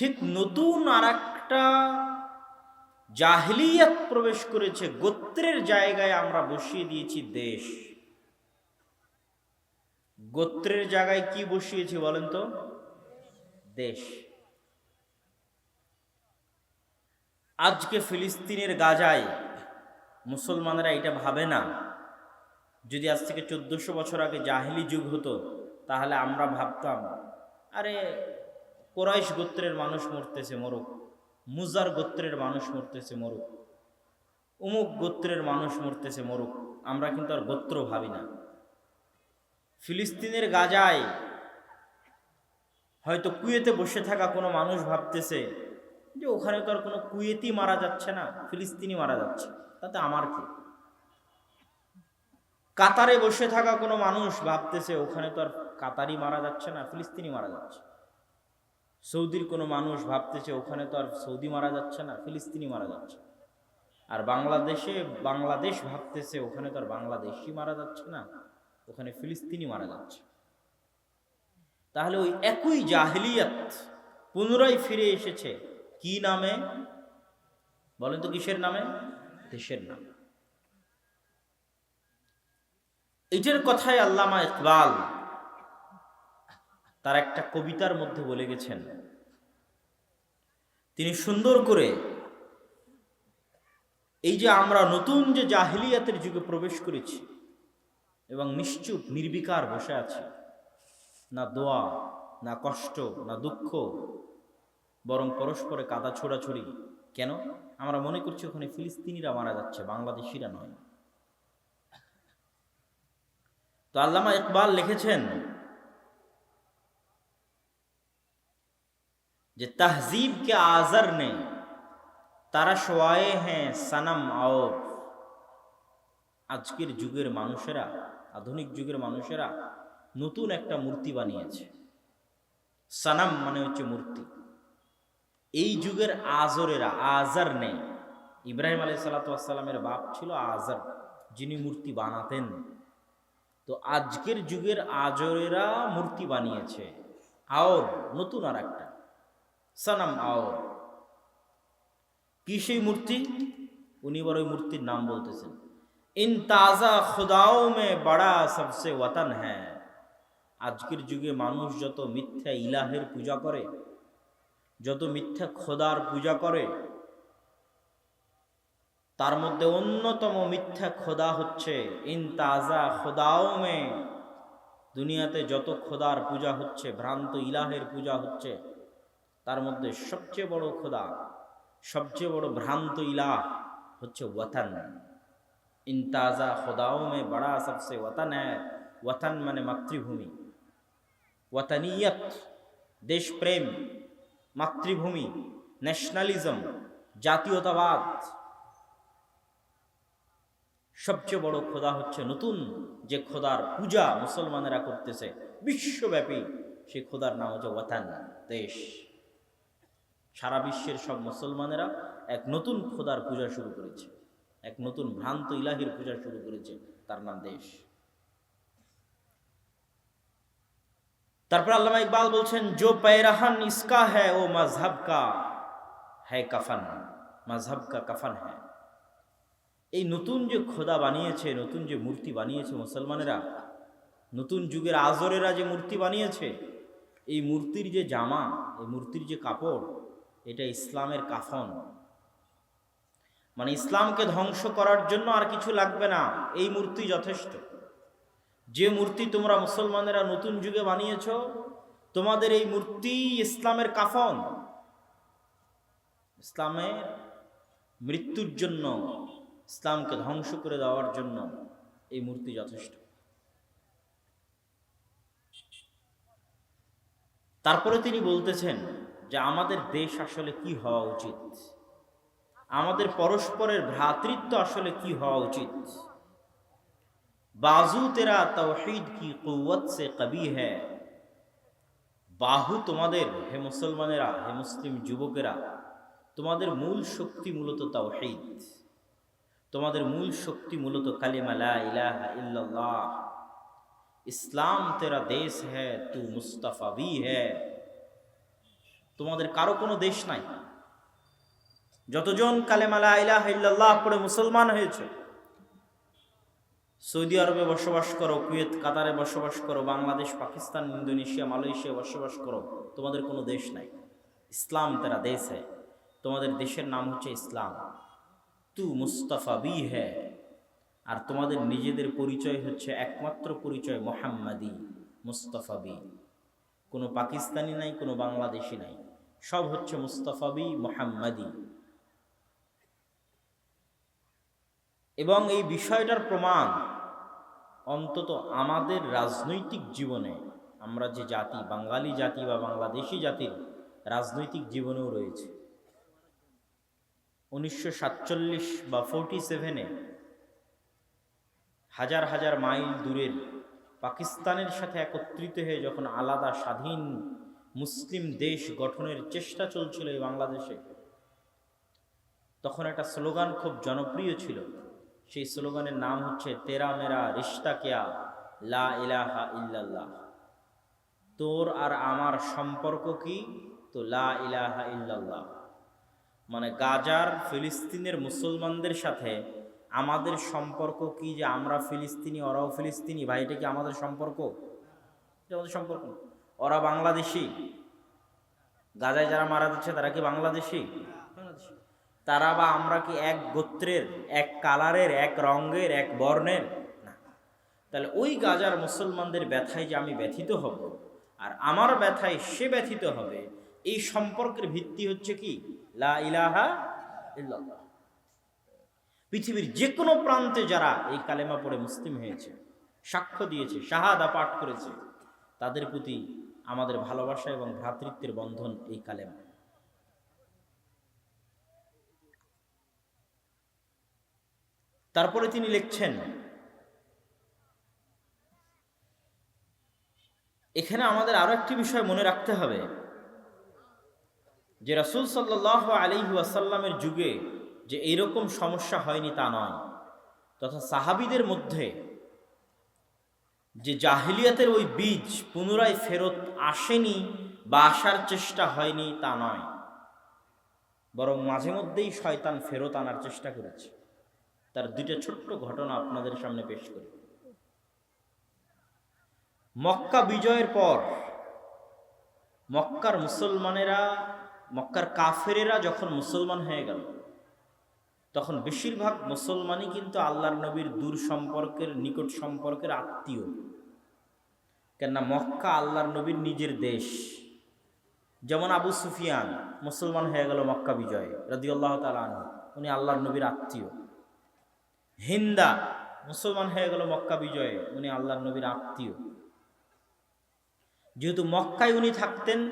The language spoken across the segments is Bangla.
ঠিক নতুন আর একটা জাহিলিয়াত প্রবেশ করেছে, গোত্রের জায়গায় আমরা বসিয়ে দিয়েছি দেশ। গোত্রের জায়গায় কি বসিয়েছি বলেন তো? দেশ। আজকে ফিলিস্তিনের গাজায় মুসলমানেরা এটা ভাবে না। যদি আজ থেকে চোদ্দশো বছর আগে জাহিলি যুগ হতো, তাহলে আমরা ভাবতাম, আরে কোরাইশ গোত্রের মানুষ মরতেছে মরুক, মুজার গোত্রের মানুষ মরতেছে মরুক অমুক গোত্রের মানুষ মরতেছে মরুক। আমরা কিন্তু আর গোত্র ভাবি না। ফিলিস্তিনের গাজায় হয়তো কুয়েতে বসে থাকা কোনো মানুষ ভাবতেছে যে ওখানে তো আর কোনো কুয়েতি মারা যাচ্ছে না, ফিলিস্তিনি মারা যাচ্ছে। তাতে আমার কি? কাতারে বসে থাকা কোনো মানুষ ভাবতেছে ওখানে তো আর কাতারি মারা যাচ্ছে না, ফিলিস্তিনি মারা যাচ্ছে। সৌদির কোনো মানুষ ভাবতেছে, ওখানে তো আর সৌদি মারা যাচ্ছে না, ফিলিস্তিনি মারা যাচ্ছে। আর বাংলাদেশে, বাংলাদেশ ভাবতেছে, ওখানে তো আর বাংলাদেশি মারা যাচ্ছে না, ওখানে ফিলিস্তিনি মারা যাচ্ছে। তাহলে ওই একই জাহিলিয়াত পুনরায় ফিরে এসেছে কি নামে? বলেন তো কিসের নামে? দেশের নামে। এইটার কথাই আল্লামা ইকবাল তার একটা কবিতার মধ্যে বলে গেছেন, তিনি সুন্দর করে এই যে আমরা নতুন যে জাহিলিয়াতের যুগে প্রবেশ করেছি এবং নিশ্চুপ, নির্বিকার বসে আছি, না দোয়া, না কষ্ট, না দুঃখ, বরং পরস্পরে কাদা ছোড়াছড়ি, কেন? আমরা মনে করছি ওখানে ফিলিস্তিনিরা মারা যাচ্ছে, বাংলাদেশিরা নয়। তো আল্লামা ইকবাল লিখেছেন যে তহজিব কে আজর নে তারা শোয়ে হ্যাঁ সনম और আজকের যুগের মানুষেরা, আধুনিক যুগের মানুষেরা নতুন একটা মূর্তি বানিয়েছে। সানাম মানে হচ্ছে মূর্তি। এই যুগের আজরেরা, আজার নেই। ইব্রাহিম আলাই সালাতামের বাপ ছিল আজার, যিনি মূর্তি বানাতেন। তো আজকের যুগের আজরেরা মূর্তি বানিয়েছে। আওর, নতুন আর একটা সানাম আওর কি সেই মূর্তি? উনি বড় ওই মূর্তির নাম বলতেছেন। ইন তাজা খুদাও মে বড়া সবসে ওয়াতন হ্যাঁ আজকের যুগে মানুষ যত মিথ্যা ইলাহের পূজা করে, যত মিথ্যা খোদার পূজা করে, তার মধ্যে অন্যতম মিথ্যা খোদা হচ্ছে ইন তাজা খোদাও মে। দুনিয়াতে যত খোদার পূজা হচ্ছে, ভ্রান্ত ইলাহের পূজা হচ্ছে তার মধ্যে সবচেয়ে বড় খোদা, সবচেয়ে বড় ভ্রান্ত ইলা হচ্ছে ওয়াতান। ইনতাজা খোদাও মে বড়া সবসে ওয়াতান হ্যাঁ ওয়াতান মানে মাতৃভূমি। ওয়াতানিয়ত, দেশপ্রেম, মাতৃভূমি, ন্যাশনালিজম, জাতীয়তাবাদ। সবচেয়ে বড় খোদা হচ্ছে নতুন, যে খোদার পূজা মুসলমানেরা করতেছে। বিশ্বব্যাপী সেই খোদার নাম হচ্ছে ওয়াতান, দেশ। সারা বিশ্বের সব মুসলমানেরা এক নতুন খোদার পূজা শুরু করেছে। এক নতুন ভ্রান্ত ইলাহির পূজা শুরু করেছে তার নাম দেশ। তারপর আল্লামা ইকবাল বলছেন, জো পায়রাহান ইসকা হ্যা ও মাঝহাব কা হ্যাঁ কাফান। মাঝহাব কা কাফান হ্যাঁ এই নতুন যে খোদা বানিয়েছে, নতুন যে মূর্তি বানিয়েছে মুসলমানেরা, নতুন যুগের আজরেরা যে মূর্তি বানিয়েছে, এই মূর্তির যে জামা, এই মূর্তির যে কাপড় এটা ইসলামের কাফন। মানে ইসলামকে ধ্বংস করার জন্য আর কিছু লাগবে না, এই মূর্তি যথেষ্ট। যে মূর্তি তোমরা মুসলমানেরা নতুন যুগে বানিয়েছ, তোমাদের এই মূর্তি ইসলামের কাফন। ইসলামের মৃত্যুর জন্য, ইসলামকে ধ্বংস করে দেওয়ার জন্য এই মূর্তি যথেষ্ট। তারপরে তিনি বলতেছেন যে আমাদের দেশ আসলে কি হওয়া উচিত? আমাদের পরস্পরের ভ্রাতৃত্ব আসলে কি হওয়া উচিত? বাজু তেরা তহিদ কি কৌত সে কবি হ্যাঁ বাহু তোমাদের, হে মুসলমানেরা, হে মুসলিম যুবকেরা, তোমাদের মূল শক্তি মূলত তাওহিদ। তোমাদের মূল শক্তি মূলত কালিমালা ইলাহ ইসলাম তেরা দেশ হ্যাঁ তু মুস্তাফা ভি হ্যাঁ তোমাদের কারও কোনো দেশ নাই। যতজন কালেমালা ইলাহ ইল্লাল্লাহ পড়ে মুসলমান হয়েছে, সৌদি আরবে বসবাস করো, কুয়েত, কাতারে বসবাস করো, বাংলাদেশ, পাকিস্তান, ইন্দোনেশিয়া, মালয়েশিয়া বসবাস করো, তোমাদের কোনো দেশ নাই। ইসলাম তারা দেশ। হ্যায় তোমাদের দেশের নাম হচ্ছে ইসলাম। তু মুস্তাফা বি হ্যায় আর তোমাদের নিজেদের পরিচয় হচ্ছে একমাত্র পরিচয় মোহাম্মদী মুস্তফাবি কোনো পাকিস্তানি নাই, কোনো বাংলাদেশি নাই। সব হচ্ছে মুস্তফাবি মোহাম্মদী। এবং এই বিষয়টার প্রমাণ অন্তত আমাদের রাজনৈতিক জীবনে, আমরা যে জাতি, বাঙালি জাতি বা বাংলাদেশি জাতির রাজনৈতিক জীবনেও রয়েছে। উনিশশো সাতচল্লিশ বা ফোরটি সেভেনে হাজার হাজার মাইল দূরের পাকিস্তানের সাথে একত্রিত হয়ে যখন আলাদা স্বাধীন মুসলিম দেশ গঠনের চেষ্টা চলছিল এই বাংলাদেশে। তখন একটা স্লোগান খুব জনপ্রিয় ছিল। সেই স্লোগানের নাম হচ্ছে, তেরা মেরা রিস্তা কেয়া, লা ইলাহা ইল্লাল্লাহ। তোর আর আমার সম্পর্ক কি? তো লা ইলাহা ইল্লাল্লাহ। মানে গাজার, ফিলিস্তিনের মুসলমানদের সাথে আমাদের সম্পর্ক কি যে আমরা ফিলিস্তিনি, ওরাও ফিলিস্তিনি? ভাই, এটা কি আমাদের সম্পর্ক? আমাদের সম্পর্ক না। ওরা বাংলাদেশি। গাজায় যারা মারা যাচ্ছে, তারা কি বাংলাদেশি? তারা বা আমরা কি এক গোত্রের, এক কালারের, এক রঙের, এক বর্ণের? না। তাহলে ওই গাজার মুসলমানদের ব্যথায় যে আমি ব্যথিত হব, আর আমার ব্যথায় সে ব্যথিত হবে, এই সম্পর্কের ভিত্তি হচ্ছে কি? লা ইলাহা পৃথিবীর যে কোনো প্রান্তে যারা এই কালেমা পড়ে মুসলিম হয়েছে, সাক্ষ্য দিয়েছে, শাহাদা পাঠ করেছে, তাদের প্রতি আমাদের ভালোবাসা এবং ভ্রাতৃত্বের বন্ধন এই কালেমা। তারপরে তিনি লিখছেন, এখানে আমাদের আরও একটি বিষয় মনে রাখতে হবে, যে রাসুল সাল্লাহ আলী ওয়াসাল্লামের যুগে যে এইরকম সমস্যা হয়নি তা নয়, তথা সাহাবিদের মধ্যে যে জাহিলিয়াতের ওই বীজ পুনরায় ফেরত আসেনি বা আসার চেষ্টা হয়নি তা নয়। বরং মাঝে মধ্যেই শয়তান ফেরত আনার চেষ্টা করেছে। তার দুইটা ছোট্ট ঘটনা আপনাদের সামনে পেশ করি। মক্কা বিজয়ের পর মক্কার মুসলমানেরা, মক্কার কাফেরেরা যখন মুসলমান হয়ে গেল তখন বেশিরভাগ মুসলমানই কিন্তু আল্লাহর নবীর দূর সম্পর্কের, নিকট সম্পর্কের আত্মীয়। কেননা মক্কা আল্লাহর নবীর নিজের দেশ। যেমন আবু সুফিয়ান, মুসলমান হয়ে গেল মক্কা বিজয় রদি আল্লাহ তালান উনি আল্লাহর নবীর আত্মীয়। হিন্দা, মুসলমান হয়ে গেল মক্কা বিজয়ে, উনি আল্লাহর নবীর আত্মীয়। যেহেতু মক্কায় উনি থাকতেন,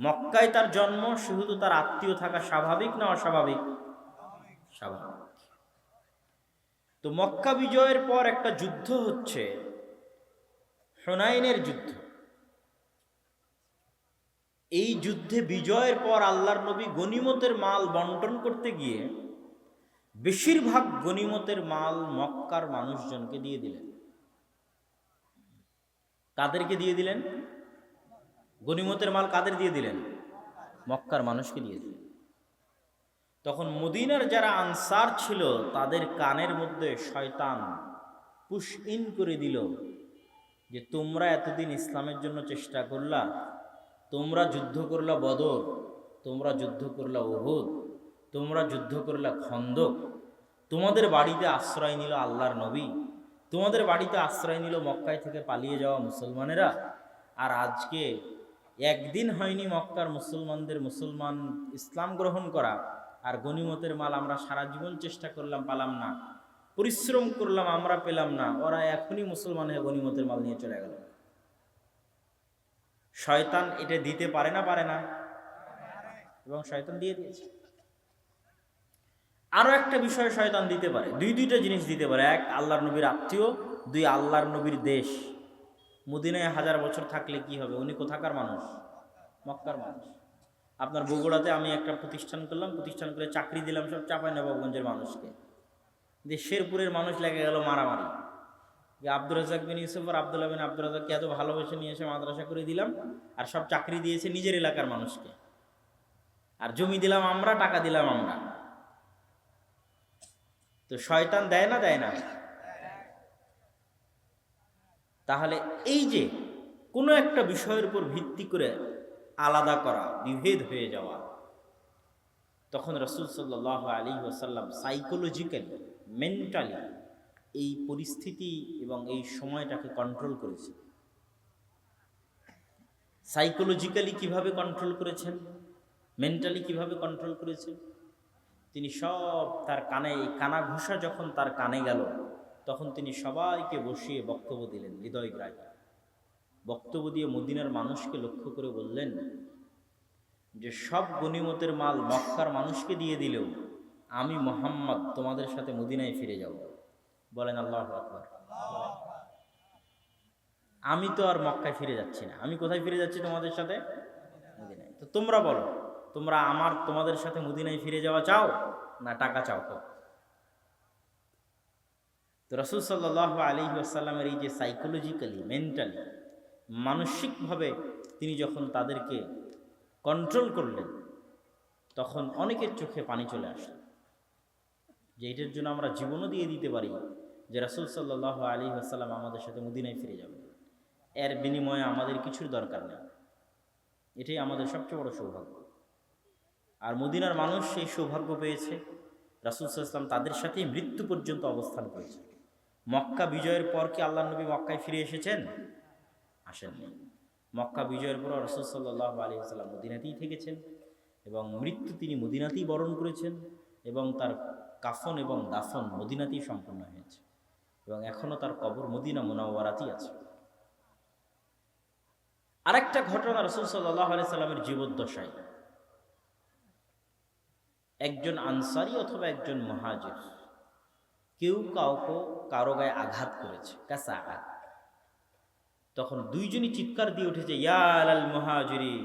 মক্কায় তার জন্ম সেহেতু তার আত্মীয় থাকা স্বাভাবিক না অস্বাভাবিক? স্বাভাবিক। তো মক্কা বিজয়ের পর একটা যুদ্ধ হচ্ছে, হোনাইনের যুদ্ধ। এই যুদ্ধে বিজয়ের পর আল্লাহর নবী গনিমতের মাল বন্টন করতে গিয়ে বেশিরভাগ গনিমতের মাল মক্কার মানুষজনকে দিয়ে দিলেন। কাদেরকে দিয়ে দিলেন? গনিমতের মাল কাদের দিয়ে দিলেন? মক্কার মানুষকে দিয়ে দিলেন। তখন মদিনার যারা আনসার ছিল, তাদের কানের মধ্যে শয়তান পুশ ইন করে দিল যে, তোমরা এতদিন ইসলামের জন্য চেষ্টা করলা, তোমরা যুদ্ধ করলা বদর, তোমরা যুদ্ধ করলা ওহুদ তোমরা যুদ্ধ করলা খন্দক, তোমাদের বাড়িতে আশ্রয় নিল আল্লাহর নবী, তোমাদের বাড়িতে আশ্রয় নিল মক্কায় থেকে পালিয়ে যাওয়া মুসলমানেরা, আর আজকে একদিন হয়নি মক্কার মুসলমানদের মুসলমান ইসলাম গ্রহণ করা। আর গনিমতের মাল আমরা সারা জীবন চেষ্টা করলাম, পালাম না। পরিশ্রম করলাম, আমরা পেলাম না। ওরা এখনই মুসলমান হয়ে গনিমতের মাল নিয়ে চলে গেল। শয়তান এটা দিতে পারে না পারে না। এবং শয়তান দিয়ে দিয়েছে। আরও একটা বিষয় শয়তান দিতে পারে। দুই, দুইটা জিনিস দিতে পারে। এক, আল্লাহর নবীর আত্মীয়। দুই, আল্লাহর নবীর দেশ। মদিনায় হাজার বছর থাকলে কি হবে? উনি কোথাকার মানুষ? মক্কার মানুষ। আপনার বগুড়াতে আমি একটা প্রতিষ্ঠান করলাম, প্রতিষ্ঠান করে চাকরি দিলাম সব চাপাই নবাবগঞ্জের মানুষকে। যে শেরপুরের মানুষ লেগে গেল মারামারি। যে আব্দুর রাজাক বিন ইউসুফ আর আবদুল্লাহ বিন আব্দুর রাজাককে এত ভালোবেসে নিয়ে এসে মাদ্রাসা করে দিলাম, আর সব চাকরি দিয়েছে নিজের এলাকার মানুষকে। আর জমি দিলাম আমরা, টাকা দিলাম আমরা। তো শয়তান দেয় না দেয় না? তাহলে এই যে কোনো একটা বিষয়ের উপর ভিত্তি করে আলাদা করা, বিভেদ হয়ে যাওয়া। তখন রসুল সাল্লাহ আলী ওসাল্লাম সাইকোলজিক্যালি মেন্টালি এই পরিস্থিতি এবং এই সময়টাকে কন্ট্রোল করেছে সাইকোলজিক্যালি কীভাবে কন্ট্রোল করেছেন? মেন্টালি কীভাবে কন্ট্রোল করেছেন? তিনি সব তার কানে, এই কানা ঘুষা যখন তার কানে গেল, তখন তিনি সবাইকে বসিয়ে বক্তব্য দিলেন হৃদয় গ্রাহী বক্তব্য দিয়ে মদিনার মানুষকে লক্ষ্য করে বললেন যে সব গনিমতের মাল মক্কার মানুষকে দিয়ে দিলেও আমি মোহাম্মদ তোমাদের সাথে মদিনায় ফিরে যাব। বলেন আল্লাহ আকবর। আমি তো আর মক্কায় ফিরে যাচ্ছি না। আমি কোথায় ফিরে যাচ্ছি তোমাদের সাথে? মদিনায়। তো তোমরা বলো, তোমরা আমার তোমাদের সাথে মদিনায় ফিরে যাওয়া চাও না টাকা চাও? তো তো রসুল সাল্লাহ আলী আসাল্লামের এই যে সাইকোলজিক্যালি মেন্টালি মানসিকভাবে তিনি যখন তাদেরকে কন্ট্রোল করলেন, তখন অনেকের চোখে পানি চলে আসলো। যে এটার জন্য আমরা জীবনও দিয়ে দিতে পারি যে রাসুল সাল্লাহ আলী আসাল্লাম আমাদের সাথে মদিনায় ফিরে যাবে এর বিনিময়ে আমাদের কিছুর দরকার নেই। এটাই আমাদের সবচেয়ে বড় সৌভাগ্য। আর মদিনার মানুষ সেই সৌভাগ্য পেয়েছে, রাসুল সাল্লাম তাদের সাথেই মৃত্যু পর্যন্ত অবস্থান করেছে মক্কা বিজয়ের পর কি আল্লাহ নবী মক্কায় ফিরে এসেছেন? আসেননি। মক্কা বিজয়ের পর রসুল সাল্লাহ আলী মদিনাতেই থেকেছেন এবং মৃত্যু তিনি মদিনাতেই বরণ করেছেন এবং তার কাফন এবং দাফন মদিনাতেই সম্পন্ন হয়েছে এবং এখনও তার কবর মদিনা মোনাওয়ারাতেই আছে। আরেকটা ঘটনা রসুল সাল্লাহ আলি সাল্লামের জীবদ্দশায়। একজন আনসারি অথবা একজন মহাজির কেউ কাউকে কারও গায়ে আঘাত করেছে কাছে আঘাত। তখন দুইজনই চিৎকার দিয়ে উঠেছে ইয়াল আল মহাজিরি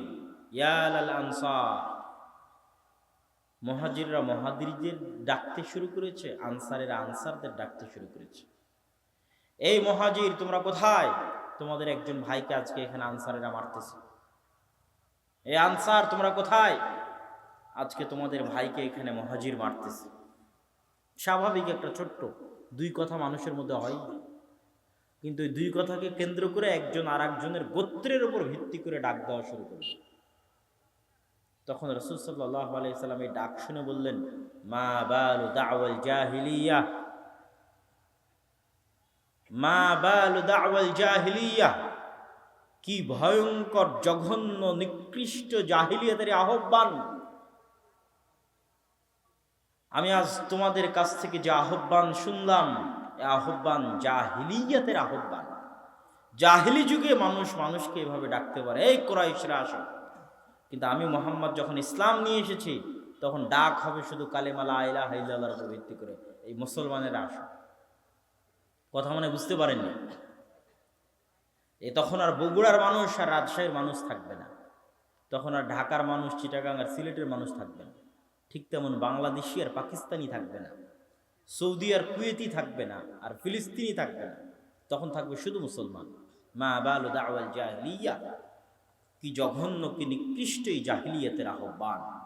ইয়াল আল আনসার। মহাজিররা মহাদিরদের ডাকতে শুরু করেছে, আনসারেরা আনসারদের ডাকতে শুরু করেছে। এই মহাজির, তোমরা কোথায়? তোমাদের একজন ভাইকে আজকে এখানে আনসারেরা মারতেছে। এই আনসার, তোমরা কোথায়? আজকে তোমাদের ভাইকে এখানে মহাজির মারতেছে। স্বাভাবিক একটা ছোট্ট, দুই কথা মানুষের মধ্যে হয়। কিন্তু দুই কথাকে কেন্দ্র করে একজন আর একজনের গোত্রের উপর ভিত্তি করে ডাক দেওয়া শুরু করল। তখন রসুল সাল্লাহ আলাইসাল্লাম এই ডাক শুনে বললেন, মা বালু দাওয়াল জাহিলিয়া? মা বালু দাওয়াল জাহিলিয়া? কি ভয়ঙ্কর, জঘন্য, নিকৃষ্ট জাহিলিয়াতের আহ্বান। আমি আজ তোমাদের কাছ থেকে যে আহ্বান শুনলাম আহ্বান, জাহিলিয়াতের আহ্বান। জাহিলি যুগে মানুষ মানুষকে এভাবে ডাকতে পারে, এই কোরাইশরা আসো। কিন্তু আমি মোহাম্মদ যখন ইসলাম নিয়ে এসেছি, তখন ডাক হবে শুধু কালেমালা আইলা হাইলার উপর ভিত্তি করে, এই মুসলমানেরা আসো। কথা মানে বুঝতে পারেননি? এ তখন আর বগুড়ার মানুষ আর রাজশাহীর মানুষ থাকবে না। তখন আর ঢাকার মানুষ, চিটাগাং আর সিলেটের মানুষ থাকবে না। ঠিক তেমন বাংলাদেশি আর পাকিস্তানি থাকবে না। সৌদি আর কুয়েতি থাকবে না আর ফিলিস্তিনি থাকবে না। তখন থাকবে শুধু মুসলমান। মা বালু দাওয়াল জাহলিয়া। কি জঘন্য, কি নিকৃষ্ট এই জাহিলিয়াতের আহ্বান।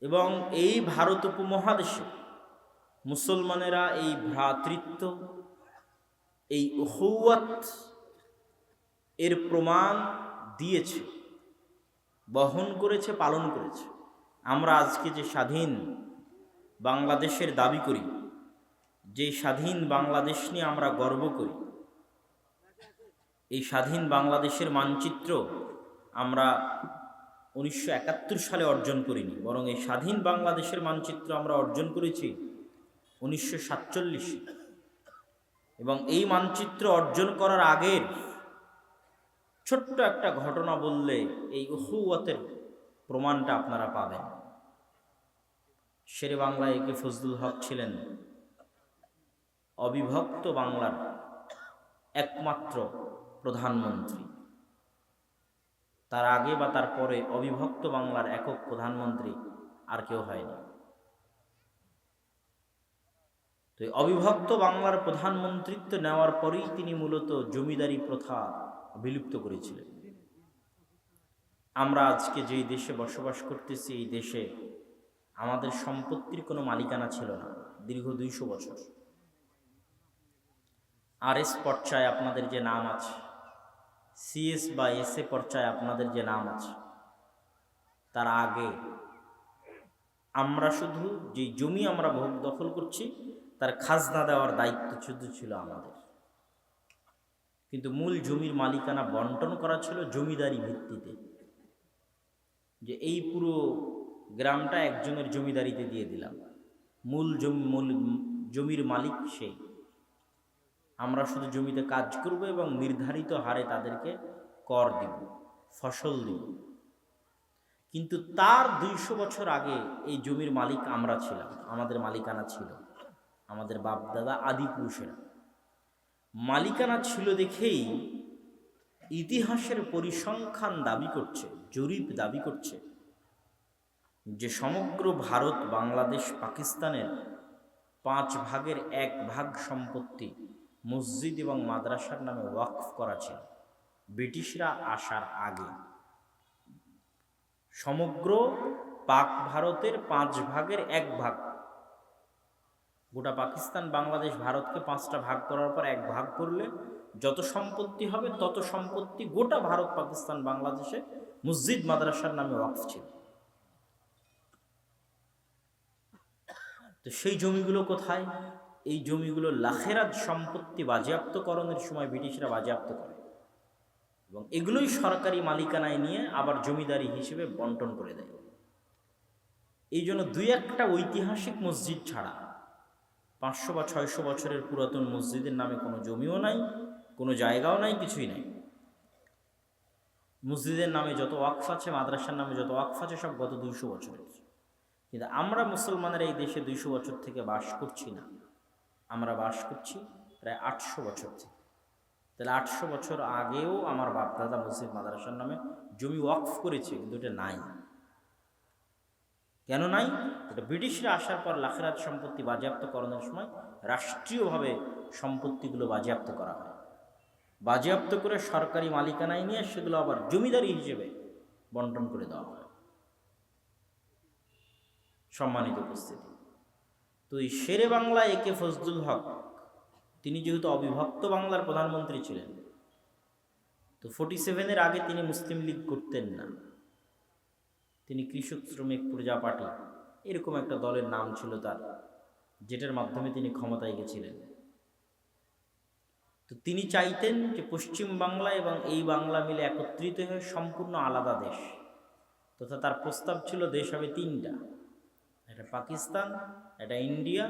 এবং এই ভারত উপমহাদেশে মুসলমানেরা এই ভ্রাতৃত্ব, এই উহৌয়াত এর প্রমাণ দিয়েছে, বহন করেছে, পালন করেছে। আমরা আজকে যে স্বাধীন বাংলাদেশের দাবি করি, যে স্বাধীন বাংলাদেশ নিয়ে আমরা গর্ব করি, এই স্বাধীন বাংলাদেশের মানচিত্র আমরা উনিশশো একাত্তর সালে অর্জন করিনি, বরং এই স্বাধীন বাংলাদেশের মানচিত্র আমরা অর্জন করেছি উনিশশো সাতচল্লিশে এবং এই মানচিত্র অর্জন করার আগের ছোট্ট একটা ঘটনা বললে এই উহুয়াতের প্রমাণটা আপনারা পাবেন। শেরে বাংলায় একে ফজলুল হক ছিলেন? অবিভক্ত বাংলার একমাত্র প্রধানমন্ত্রী। তার আগে বা তার পরে অবিভক্ত বাংলার একক প্রধানমন্ত্রী আর কেউ হয়নি। তো অবিভক্ত বাংলার প্রধানমন্ত্রিত্ব নেওয়ার পরেই তিনি মূলত জমিদারি প্রথা বিলুপ্ত করেছিলেন। আমরা আজকে যেই দেশে বসবাস করতেছি, এই দেশে আমাদের সম্পত্তির কোনো মালিকানা ছিল না, দীর্ঘ দুইশো বছর। আর এস পর্চায় আপনাদের যে নাম আছে সিএস বা এস এ পর্চায় আপনাদের যে নাম আছে, তার আগে আমরা শুধু যে জমি আমরা ভোগ দখল করছি, তার খাজনা দেওয়ার দায়িত্ব শুধু ছিল আমাদের। কিন্তু মূল জমির মালিকানা বন্টন করা ছিল জমিদারি ভিত্তিতে, যে এই পুরো গ্রামটা একজনের জমিদারিতে দিয়ে দিলাম। মূল জমি, মূল জমির মালিক সেই আমরা শুধু জমিতে কাজ করব এবং নির্ধারিত হারে তাদেরকে কর দিব, ফসল দিব। কিন্তু তার দুইশো বছর আগে এই জমির মালিক আমরা ছিলাম, আমাদের মালিকানা ছিল, আমাদের বাপ দাদা আদি পুরুষেরা মালিকানা ছিল দেখেই ইতিহাসের পরিসংখ্যান দাবি করছে, জরিপ দাবি করছে। যে সমগ্র ভারত, বাংলাদেশ, পাকিস্তানের পাঁচ ভাগের এক ভাগ সম্পত্তি মসজিদ এবং মাদ্রাসার নামে ওয়াকফ করা ছিল। ব্রিটিশরা আসার আগে। সমগ্র পাক ভারতের পাঁচ ভাগের এক ভাগ। গোটা পাকিস্তান, বাংলাদেশ, ভারতকে পাঁচটা ভাগ করার পর এক ভাগ করলে যত সম্পত্তি হবে তত সম্পত্তি গোটা ভারত, পাকিস্তান, বাংলাদেশে মসজিদ, মাদ্রাসার নামে ওয়াকফ ছিল। তো সেই জমিগুলো কোথায়? এই জমিগুলো লাখেরাত সম্পত্তি বাজেয়াপ্তকরণের সময় ব্রিটিশরা বাজেয়াপ্ত করে। এবং এগুলোই সরকারি মালিকানায় নিয়ে আবার জমিদারি হিসেবে বন্টন করে দেয়। এই জন্য দুই একটা ঐতিহাসিক মসজিদ ছাড়া পাঁচশো বা ছয়শো বছরের পুরাতন মসজিদের নামে কোনো জমিও নাই, কোনো জায়গাও নাই, কিছুই নাই। মসজিদের নামে যত ওয়াকফ আছে, মাদ্রাসার নামে যত ওয়াকফ আছে, সব গত দুইশো বছরের। কিন্তু আমরা মুসলমানের এই দেশে দুইশো বছর থেকে বাস করছি না। আমরা বাস করছি প্রায় আটশো বছর থেকে। তাহলে আটশো বছর আগেও আমার বাপদাদা মসজিদ মাদ্রাসার নামে জমি ওয়াকফ করেছে, কিন্তু এটা নাই। কেন নাই? এটা ব্রিটিশরা আসার পর লাখেরাত সম্পত্তি বাজেয়াপ্তকরণের সময় রাষ্ট্রীয়ভাবে সম্পত্তিগুলো বাজেয়াপ্ত করা হয়। বাজেয়াপ্ত করে সরকারি মালিকানায় নিয়ে সেগুলো আবার জমিদারি হিসেবে বন্টন করে দেওয়া হয়। সম্মানিত উপস্থিতি। তো এই শেরে বাংলা একে ফজলুল হক, তিনি যেহেতু অবিভক্ত বাংলার প্রধানমন্ত্রী ছিলেন, তো ফোর্টি সেভেনের আগে তিনি মুসলিম লীগ করতেন না। তিনি কৃষক শ্রমিক প্রজা পার্টি এরকম একটা দলের নাম ছিল তার, যেটার মাধ্যমে তিনি ক্ষমতায় গেছিলেন। তো তিনি চাইতেন যে পশ্চিম বাংলা এবং এই বাংলা মিলে একত্রিত হয়ে সম্পূর্ণ আলাদা দেশ, তথা তার প্রস্তাব ছিল দেশ হবে তিনটা। একটা পাকিস্তান, একটা ইন্ডিয়া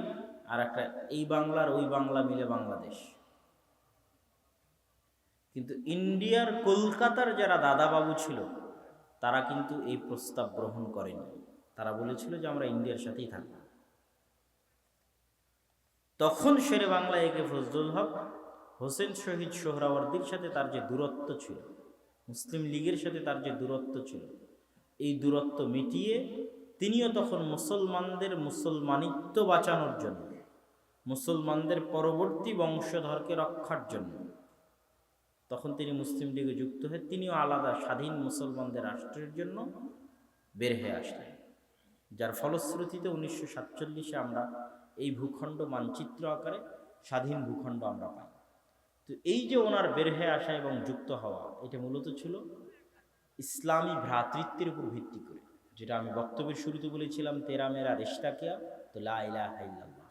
আর একটা এই বাংলার ওই বাংলা মিলে বাংলাদেশ। কিন্তু ইন্ডিয়ার কলকাতার যারা দাদাবাবু ছিল, তারা কিন্তু এই প্রস্তাব গ্রহণ করেনি। তারা বলেছিল যে আমরা ইন্ডিয়ার সাথেই থাকব। তখন শেরে বাংলা একে ফজলুল হক, হোসেন শহীদ সোহরাওয়ার্দির সাথে তার যে দূরত্ব ছিল, মুসলিম লীগের সাথে তার যে দূরত্ব ছিল, এই দূরত্ব মিটিয়ে তিনিও তখন মুসলমানদের মুসলমানিত্ব বাঁচানোর জন্য, মুসলমানদের পরবর্তী বংশধরকে রক্ষার জন্য। তখন তিনি মুসলিম লীগে যুক্ত হয়ে তিনিও আলাদা স্বাধীন মুসলমানদের রাষ্ট্রের জন্য বের হয়ে আসলেন। যার ফলশ্রুতিতে উনিশশো সাতচল্লিশে আমরা এই ভূখণ্ড মানচিত্র আকারে স্বাধীন ভূখণ্ড আমরা পাই। তো এই যে ওনার বের হয়ে আসা এবং যুক্ত হওয়া, এটা মূলত ছিল ইসলামী ভ্রাতৃত্বের উপর ভিত্তি করে। যেটা আমি বক্তব্যের শুরুতে বলেছিলাম তেরা মেরা রিস্তা কিয়া? তো লা ইলাহা ইল্লাল্লাহ।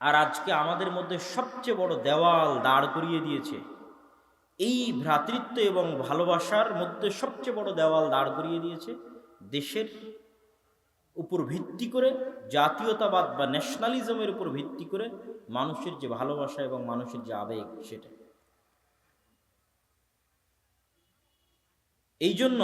আর আজকে আমাদের মধ্যে সবচেয়ে বড় দেওয়াল দাঁড় করিয়ে দিয়েছে। এই ভ্রাতৃত্ব এবং ভালোবাসার মধ্যে সবচেয়ে বড় দেওয়াল দাঁড় করিয়ে দিয়েছে দেশের উপর ভিত্তি করে, জাতীয়তাবাদ বা ন্যাশনালিজমের উপর ভিত্তি করে মানুষের যে ভালোবাসা এবং মানুষের যে আবেগ সেটা। এই জন্য